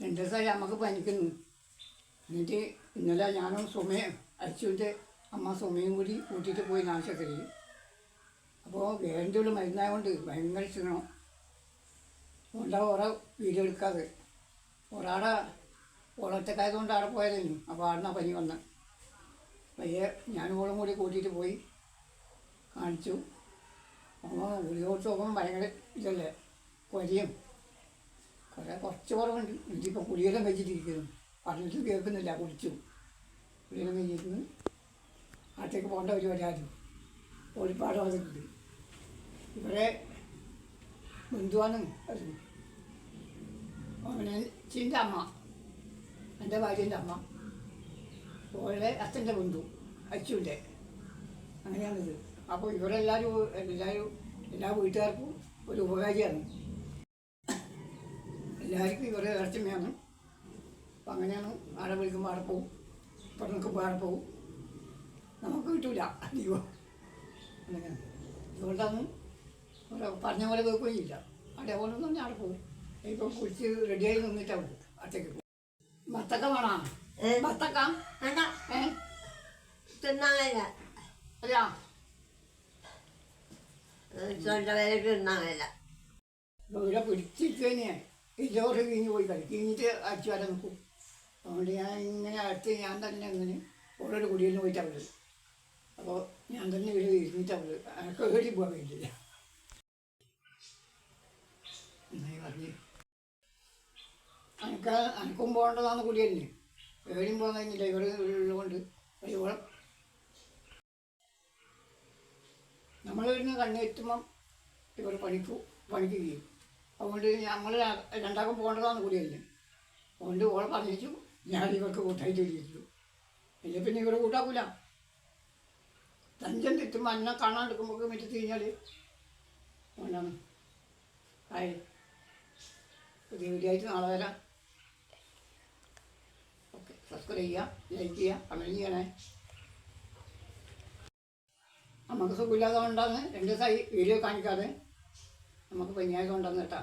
രണ്ട് ദിവസമായി അമ്മയ്ക്ക് പനിക്കുന്നു. എന്നിട്ട് ഇന്നലെ ഞാനും സുമയും അച്ഛന്റെ അമ്മ സുമയും കൂടി കൂട്ടിയിട്ട് പോയി ആശുപത്രിയിൽ. അപ്പോൾ വേണ്ടിയുള്ള മരുന്നായതുകൊണ്ട് ഭയങ്കര ക്ഷീണം. അതുകൊണ്ട് ഓരോ വീഡിയോ എടുക്കാതെ. ഒരാടെ ഓളൊറ്റക്കായതുകൊണ്ട് അവിടെ പോയതായിരുന്നു അപ്പോൾ ആടുന്ന പനി വന്ന്. പയ്യെ ഞാനും ഓളും കൂടി കൂട്ടിയിട്ട് പോയി കാണിച്ചു. അപ്പോൾ ഗുളിക കൊടുത്ത് നോക്കുമ്പോൾ ഭയങ്കര ഇതല്ലേ? കൊരിയും. കുറേ കുറച്ച് കുറവുണ്ട്. എനിക്കിപ്പോൾ കുടിയെല്ലാം വെച്ചിട്ടിരിക്കുന്നു പറഞ്ഞിട്ട് കേൾക്കുന്നില്ല കുടിച്ചു കുടിയെല്ലാം വെച്ചിരിക്കുന്നു അടുത്തേക്ക് പോകേണ്ട പരിപാടിയായിരുന്നു ഒരുപാട് വന്നിട്ടുണ്ട് ഇവരെ ബന്ധുവാണ് അത് അങ്ങനെ ചിന്റെ അമ്മ. എന്റെ ഭാര്യന്റെ അമ്മ. ഓളെ അച്ഛന്റെ ബന്ധു അച്ചുവിന്റെ. അങ്ങനെയാണിത്. അപ്പോൾ ഇവരെല്ലാവരും എല്ലാവരും എല്ലാ വീട്ടുകാർക്കും ഒരു ഉപകാരിയാണ്. എല്ലാവർക്കും ഇവരെ ഇറച്ചമയാണ്. അപ്പം അങ്ങനെയാണ് ആടെ വിളിക്കുമ്പോൾ ആടെ പോവും. ഇപ്പം നിൽക്കുമ്പോൾ ആടെ പോവും. നമുക്ക് കിട്ടൂല. അധികം അങ്ങനെ അതുകൊണ്ടാണ് ഓരോ പറഞ്ഞ പോലെ കേൾക്കുകയില്ല അതേപോലെ തന്നെ ആടെ പോവും. ഇപ്പം കുളിച്ച് റെഡിയായി നിന്നിട്ടാവും അത്തേക്ക് പോകും ബത്തക്ക വേണോ? ഏ? തിന്നാങ്ങില്ല അല്ല ഇവിടെ പിടിച്ചിരിക്കുന്നേ ഇല്ലോട്ട് വീഞ്ഞ് പോയി കളി കിഞ്ഞിട്ട് അടിച്ചു വരാൻ നിൽക്കും. അതുകൊണ്ട് ഞാൻ ഇങ്ങനെ അടുത്ത് ഞാൻ തന്നെ ഇങ്ങനെ ഓരോരോ കുടിയിൽ പോയിട്ട് അവിടെ അപ്പോൾ ഞാൻ തന്നെ ഇവിടെ ഇരുന്നിട്ട് അവിടെ എനിക്ക് ഏടി പോകാൻ വേണ്ടിയില്ല എന്നായി എനിക്ക് അനക്കും പോകേണ്ടതാണ് കുടിയല്ലേ? ഏടിയും പോകാൻ കഴിഞ്ഞില്ല. ഇവർ ഉള്ളതുകൊണ്ട് ഇവിടെ നമ്മൾ വരുന്ന കണ്ണെത്തുമ്പം ഇവർ പണിക്കു പണിക്ക് ചെയ്യും അതുകൊണ്ട് ഞങ്ങൾ രണ്ടാക്കും പോകേണ്ടതാണ് കൂടിയല്ലേ അതുകൊണ്ട് ഓളെ പറഞ്ഞിച്ചു ഞാൻ ഇവർക്ക് കൂട്ടായിട്ട് ഇരിച്ചു ഇല്ല പിന്നെ ഇവർ കൂട്ടാക്കൂല. തഞ്ചം തെറ്റുമ്പോൾ അന്നെ കാണാൻ എടുക്കുമ്പോൾ മറ്റു കഴിഞ്ഞാൽ അതുകൊണ്ടാണ്. ആയി. പുതിയ വീഡിയോ നാളെ വരാം. ഓക്കെ. സബ്സ്ക്രൈബ് ചെയ്യുക ലൈക്ക് ചെയ്യുക കമന്റ് ചെയ്യണേ നമുക്ക് സുഖമില്ലാതെ കൊണ്ടാണ് രണ്ട് ദിവസമായി വീഡിയോ കാണിക്കാതെ. നമുക്ക് പനിയായി കൊണ്ടാണ് കേട്ടോ.